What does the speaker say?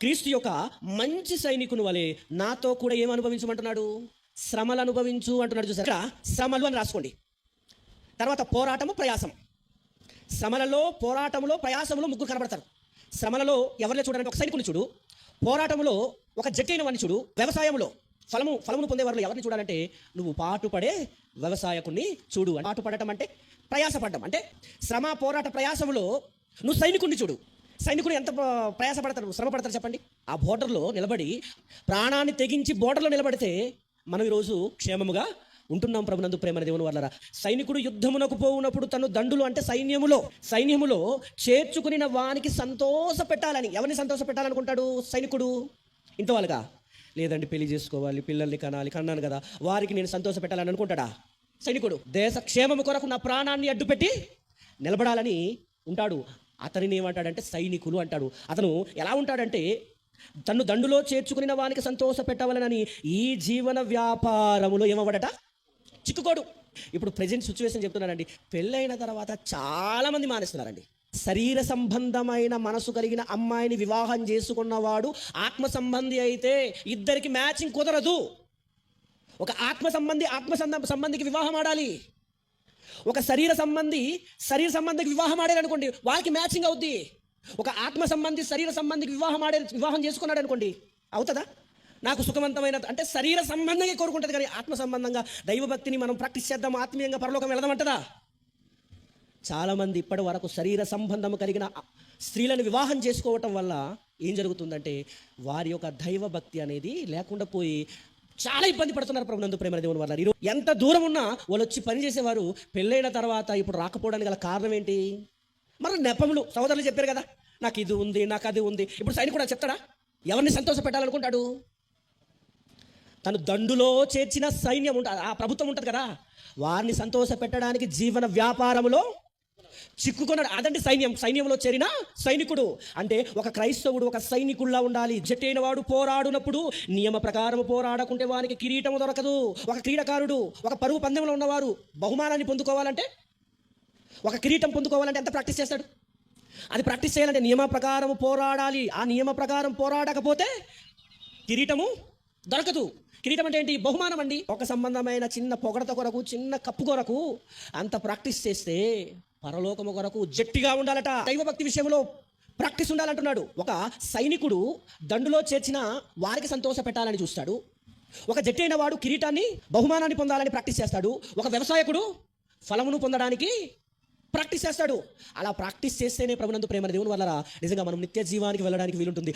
క్రీస్తు యొక్క మంచి సైనికుని వలె నాతో కూడా ఏం అనుభవించమంటున్నాడు? శ్రమలు అనుభవించు అంటున్నాడు చూసారు? ఇక్కడ శ్రమలు అని రాసుకోండి. తర్వాత పోరాటము ప్రయాసం శ్రమలలో పోరాటంలో ప్రయాసంలో ముగ్గురు కనబడతారు. శ్రమలలో ఎవరిని చూడాలంటే ఒక సైనికుని చూడు. పోరాటంలో ఒక జట్టైన వాడిని చూడు. వ్యవసాయంలో ఫలము ఫలమును పొందేవారు ఎవరిని చూడాలంటే నువ్వు పాటుపడే వ్యవసాయకుని చూడు పాటుపడటం అంటే ప్రయాసపడటం. అంటే శ్రమ పోరాట ప్రయాసంలో నువ్వు సైనికుణ్ణి చూడు. సైనికుడు ఎంత ప్రయాసపడతారు శ్రమ పడతారు చెప్పండి? ఆ బోర్డర్లో నిలబడి ప్రాణాన్ని తెగించి బోర్డర్లో నిలబడితే మనం ఈరోజు క్షేమముగా ఉంటున్నాం ప్రభునందు ప్రేమ దేవుని వల్ల సైనికుడు యుద్ధమునకు పోవునప్పుడు తను దండులు అంటే సైన్యములో సైన్యములో చేర్చుకుని వానికి సంతోష పెట్టాలని ఎవరిని సంతోష పెట్టాలనుకుంటాడు సైనికుడు? ఇంతవాళ్ళుగా లేదండి పెళ్ళి చేసుకోవాలి పిల్లల్ని కనాలి కన్నాను కదా. వారికి నేను సంతోష పెట్టాలని అనుకుంటాడా? సైనికుడు దేశ క్షేమము కొరకు నా ప్రాణాన్ని అడ్డుపెట్టి నిలబడాలని ఉంటాడు. అతనిని ఏమంటాడంటే సైనికులు అంటాడు. అతను ఎలా ఉంటాడంటే తన్ను దండులో చేర్చుకుని వానికి సంతోష పెట్టవలనని ఈ జీవన వ్యాపారములో ఏమవ్వడట? చిక్కుకోడు. ఇప్పుడు ప్రజెంట్ సిచ్యువేషన్ చెప్తున్నానండి పెళ్ళైన తర్వాత చాలామంది మానేస్తున్నారండి. శరీర సంబంధమైన మనసు కలిగిన అమ్మాయిని వివాహం చేసుకున్నవాడు ఆత్మ సంబంధి అయితే ఇద్దరికి మ్యాచింగ్ కుదరదు. ఒక ఆత్మ సంబంధి ఆత్మ సంబంధికి వివాహం ఆడాలి. ఒక శరీర సంబంధి శరీర సంబంధికి వివాహం ఆడారు అనుకోండి వాళ్ళకి మ్యాచింగ్ అవుద్ది. ఒక ఆత్మ సంబంధి శరీర సంబంధికి వివాహం ఆడే వివాహం చేసుకున్నాడు అనుకోండి అవుతుందా? నాకు సుఖవంతమైన అంటే శరీర సంబంధంగా కోరుకుంటుంది కానీ ఆత్మ సంబంధంగా దైవభక్తిని మనం ప్రాక్టీస్ చేద్దాం ఆత్మీయంగా పరలోకం వెళదామంటదా చాలామంది ఇప్పటి వరకు శరీర సంబంధం కలిగిన స్త్రీలను వివాహం చేసుకోవటం వల్ల ఏం జరుగుతుందంటే వారి యొక్క దైవభక్తి అనేది లేకుండా పోయి చాలా ఇబ్బంది పడుతున్నారు ప్రభు నందు ప్రేమ దేవుని వల్ల ఈరోజు ఎంత దూరం ఉన్నా వాళ్ళు వచ్చి పని చేసేవారు పెళ్ళైన తర్వాత ఇప్పుడు రాకపోవడానికి గల కారణం ఏంటి? మరి నెపములు సోదరులు చెప్పారు కదా నాకు ఇది ఉంది నాకు అది ఉంది. ఇప్పుడు సైనికుడు కూడా చెప్తాడా? ఎవరిని సంతోష పెట్టాలనుకుంటాడు? తను దండులో చేర్చిన సైన్యం ఉంటుంది ఆ ప్రభుత్వం ఉంటుంది కదా వారిని సంతోష పెట్టడానికి జీవన వ్యాపారములో చిక్కుకున్నాడు అదంటే సైన్యం. సైన్యంలో చేరిన సైనికుడు. అంటే ఒక క్రైస్తవుడు ఒక సైనికుల్లా ఉండాలి. జట్టైన వాడు పోరాడునప్పుడు నియమ ప్రకారం పోరాడకుంటే వానికి కిరీటం దొరకదు. ఒక క్రీడాకారుడు ఒక పరుగు పందెంలో ఉన్నవారు బహుమానాన్ని పొందుకోవాలంటే? ఒక కిరీటం పొందుకోవాలంటే ఎంత ప్రాక్టీస్ చేస్తాడు? అది ప్రాక్టీస్ చేయాలంటే నియమ ప్రకారం పోరాడాలి. ఆ నియమ ప్రకారం పోరాడకపోతే కిరీటము దొరకదు. కిరీటం అంటే ఏంటి? బహుమానం అండి. ఒక సంబంధమైన చిన్న పొగడత కొరకు చిన్న కప్పు కొరకు అంత ప్రాక్టీస్ చేస్తే పరలోకము కొరకు జట్టిగా ఉండాలట. దైవభక్తి విషయంలో ప్రాక్టీస్ ఉండాలంటున్నాడు. ఒక సైనికుడు దండులో చేర్చిన వారికి సంతోష పెట్టాలని చూస్తాడు. ఒక జట్టి అయిన వాడు కిరీటాన్ని బహుమానాన్ని పొందాలని ప్రాక్టీస్ చేస్తాడు. ఒక వ్యవసాయకుడు ఫలమును పొందడానికి ప్రాక్టీస్ చేస్తాడు. అలా ప్రాక్టీస్ చేస్తేనే ప్రభునందు ప్రేమ దేవుని వల్ల నిజంగా మనం నిత్య జీవానికి వెళ్ళడానికి వీలుంటుంది.